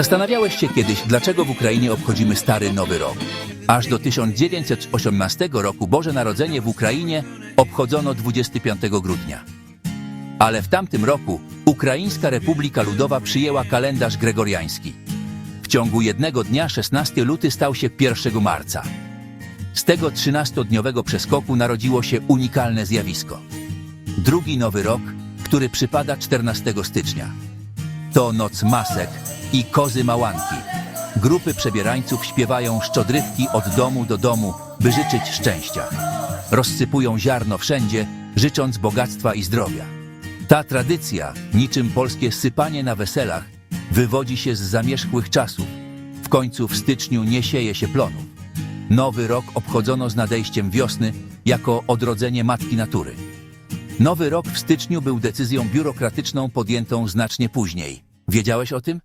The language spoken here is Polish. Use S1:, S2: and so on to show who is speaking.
S1: Zastanawiałeś się kiedyś, dlaczego w Ukrainie obchodzimy Stary Nowy Rok? Aż do 1918 roku Boże Narodzenie w Ukrainie obchodzono 25 grudnia. Ale w tamtym roku Ukraińska Republika Ludowa przyjęła kalendarz gregoriański. W ciągu jednego dnia 16 luty stał się 1 marca. Z tego 13-dniowego przeskoku narodziło się unikalne zjawisko. Drugi nowy rok, który przypada 14 stycznia. To noc masek i kozy małanki. Grupy przebierańców śpiewają szczodrywki od domu do domu, by życzyć szczęścia. Rozsypują ziarno wszędzie, życząc bogactwa i zdrowia. Ta tradycja, niczym polskie sypanie na weselach, wywodzi się z zamierzchłych czasów. W końcu w styczniu nie sieje się plonów. Nowy rok obchodzono z nadejściem wiosny jako odrodzenie matki natury. Nowy rok w styczniu był decyzją biurokratyczną podjętą znacznie później. Wiedziałeś o tym?